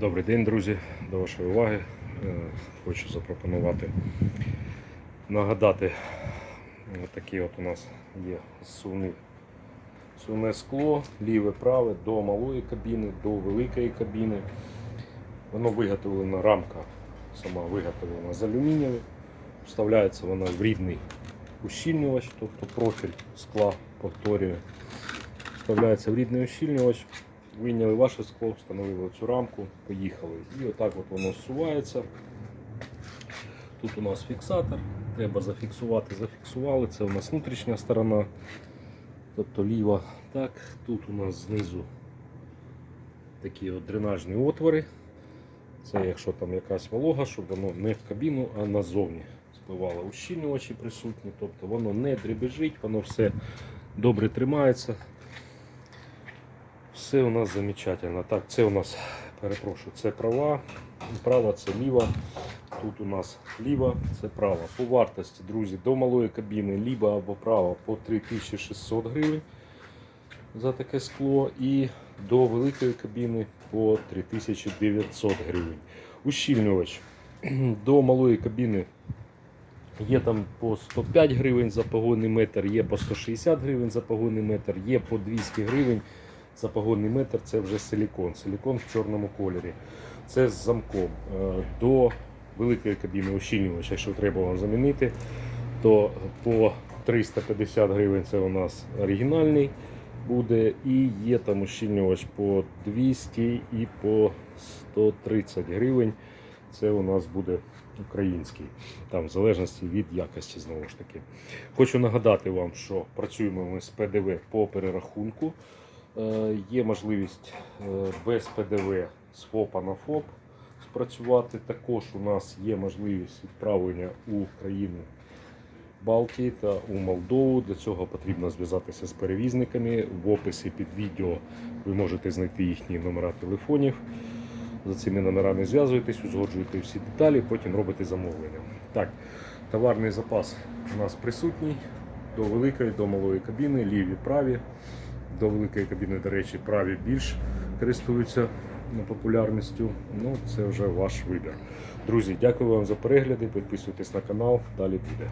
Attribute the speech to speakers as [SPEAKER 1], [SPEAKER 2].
[SPEAKER 1] Добрий день, друзі. До вашої уваги. Е, Хочу запропонувати нагадати, е, такі от у нас є суни. Сувне скло, ліве, праве до малої кабіни, до великої кабіни. Воно виготовлено, рамка сама виготовлена з алюмінієві. Вставляється вона в рідний ущільнювач, тобто профіль скла повторює. Вставляється в рідний ущільнювач. Вийняли ваше скло, встановили цю рамку, поїхали. І отак от воно зсувається. Тут у нас фіксатор, треба зафіксувати, зафіксували. Це у нас внутрішня сторона, тобто ліва. Так, тут у нас знизу такі от дренажні отвори. Це якщо там якась волога, щоб воно не в кабіну, а назовні спливало. Ущільнювачі присутні, тобто воно не дребежить, воно все добре тримається. Все у нас замечательно. Так, це у нас, перепрошую, це права, права це ліва. Тут у нас ліва, це права. По вартості, друзі, до малої кабіни ліва або права по 3600 гривень за таке скло. І до великої кабіни по 3900 гривень. Ущільнювач до малої кабіни Є там по 105 гривень за погонний метр, є по 160 гривень за погонний метр, є по 200 гривень за погонний метр. Це вже силікон. Силікон в чорному кольорі. Це з замком. Е, До великої кабіни ущільнювача, якщо треба вам замінити, то по 350 гривень це у нас оригінальний буде. І є там ущільнювач по 200 і по 130 гривень. Це у нас буде український, там в залежності від якості знову ж таки. Хочу нагадати вам, що працюємо ми з ПДВ по перерахунку. Е, Є можливість е, без ПДВ з ФОПа на ФОП спрацювати. Також у нас є можливість відправлення у країни Балтії та у Молдову. Для цього потрібно зв'язатися з перевізниками. В описі під відео ви можете знайти їхні номера телефонів. За цими номерами зв'язуєтесь, узгоджуєте всі деталі, потім робите замовлення. Так, товарний запас у нас присутній до великої, до малої кабіни, ліві праві. До великої кабіни, до речі, праві більш користуються популярністю. Ну, це вже ваш вибір. Друзі, дякую вам за перегляди. Підписуйтесь на канал, далі буде.